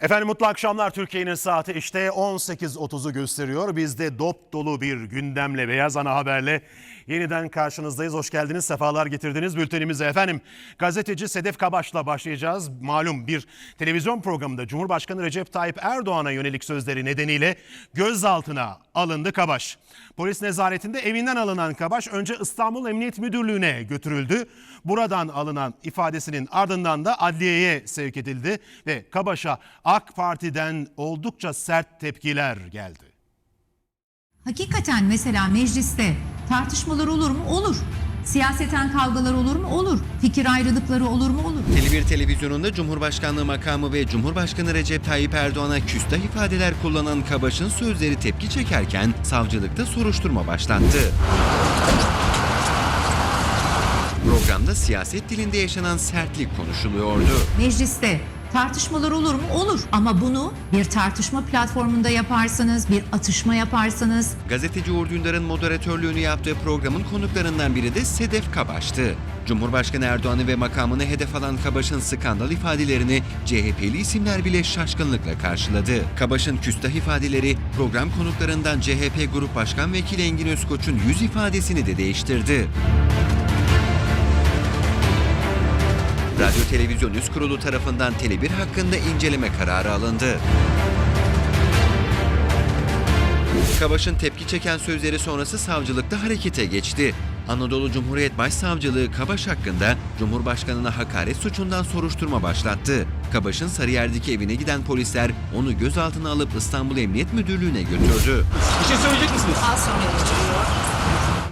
Efendim mutlu akşamlar Türkiye'nin saati işte 18.30'u gösteriyor. Biz de dop dolu bir gündemle Beyaz Ana Haber'le yeniden karşınızdayız. Hoş geldiniz, sefalar getirdiniz bültenimize. Efendim gazeteci Sedef Kabaş'la başlayacağız. Malum bir televizyon programında Cumhurbaşkanı Recep Tayyip Erdoğan'a yönelik sözleri nedeniyle gözaltına alındı Kabaş. Polis nezaretinde evinden alınan Kabaş önce İstanbul Emniyet Müdürlüğü'ne götürüldü. Buradan alınan ifadesinin ardından da adliyeye sevk edildi ve Kabaş'a AK Parti'den oldukça sert tepkiler geldi. Hakikaten mesela mecliste tartışmalar olur mu? Olur. Siyaseten kavgalar olur mu? Olur. Fikir ayrılıkları olur mu? Olur. Tele1 televizyonunda Cumhurbaşkanlığı makamı ve Cumhurbaşkanı Recep Tayyip Erdoğan'a küstah ifadeler kullanan Kabaş'ın sözleri tepki çekerken savcılıkta soruşturma başlattı. Programda siyaset dilinde yaşanan sertlik konuşuluyordu. Mecliste tartışmalar olur mu? Olur. Ama bunu bir tartışma platformunda yaparsanız, bir atışma yaparsanız Gazeteci Uğur Dündar'ın moderatörlüğünü yaptığı programın konuklarından biri de Sedef Kabaş'tı. Cumhurbaşkanı Erdoğan'ı ve makamını hedef alan Kabaş'ın skandal ifadelerini CHP'li isimler bile şaşkınlıkla karşıladı. Kabaş'ın küstah ifadeleri program konuklarından CHP Grup Başkan Vekili Engin Özkoç'un yüz ifadesini de değiştirdi. Radyo Televizyon Üst Kurulu tarafından Tele1 hakkında inceleme kararı alındı. Kabaş'ın tepki çeken sözleri sonrası savcılıkta harekete geçti. Anadolu Cumhuriyet Başsavcılığı Kabaş hakkında Cumhurbaşkanına hakaret suçundan soruşturma başlattı. Kabaş'ın Sarıyer'deki evine giden polisler onu gözaltına alıp İstanbul Emniyet Müdürlüğü'ne götürdü. Bir şey söyleyecek misiniz?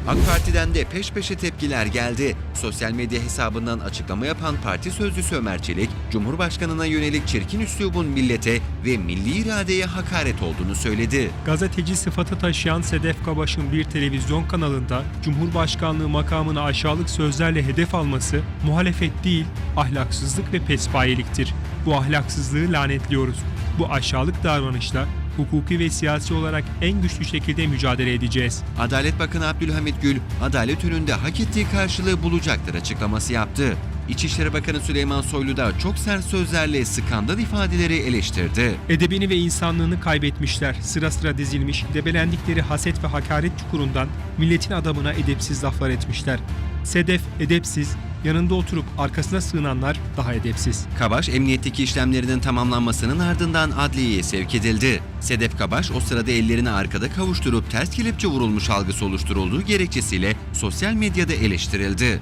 AK Parti'den de peş peşe tepkiler geldi. Sosyal medya hesabından açıklama yapan parti sözcüsü Ömer Çelik, Cumhurbaşkanına yönelik çirkin üslubun millete ve milli iradeye hakaret olduğunu söyledi. Gazeteci sıfatı taşıyan Sedef Kabaş'ın bir televizyon kanalında Cumhurbaşkanlığı makamını aşağılık sözlerle hedef alması muhalefet değil, ahlaksızlık ve pespayeliktir. Bu ahlaksızlığı lanetliyoruz. Bu aşağılık davranışla hukuki ve siyasi olarak en güçlü şekilde mücadele edeceğiz. Adalet Bakanı Abdülhamit Gül, adalet önünde hak ettiği karşılığı bulacaktır açıklaması yaptı. İçişleri Bakanı Süleyman Soylu da çok sert sözlerle skandal ifadeleri eleştirdi. Edebini ve insanlığını kaybetmişler. Sıra sıra dizilmiş, debelendikleri haset ve hakaret çukurundan milletin adamına edepsiz laflar etmişler. Sedef edepsiz, yanında oturup arkasına sığınanlar daha edepsiz. Kabaş emniyetteki işlemlerinin tamamlanmasının ardından adliyeye sevk edildi. Sedef Kabaş o sırada ellerini arkada kavuşturup ters kelepçe vurulmuş algısı oluşturulduğu gerekçesiyle sosyal medyada eleştirildi.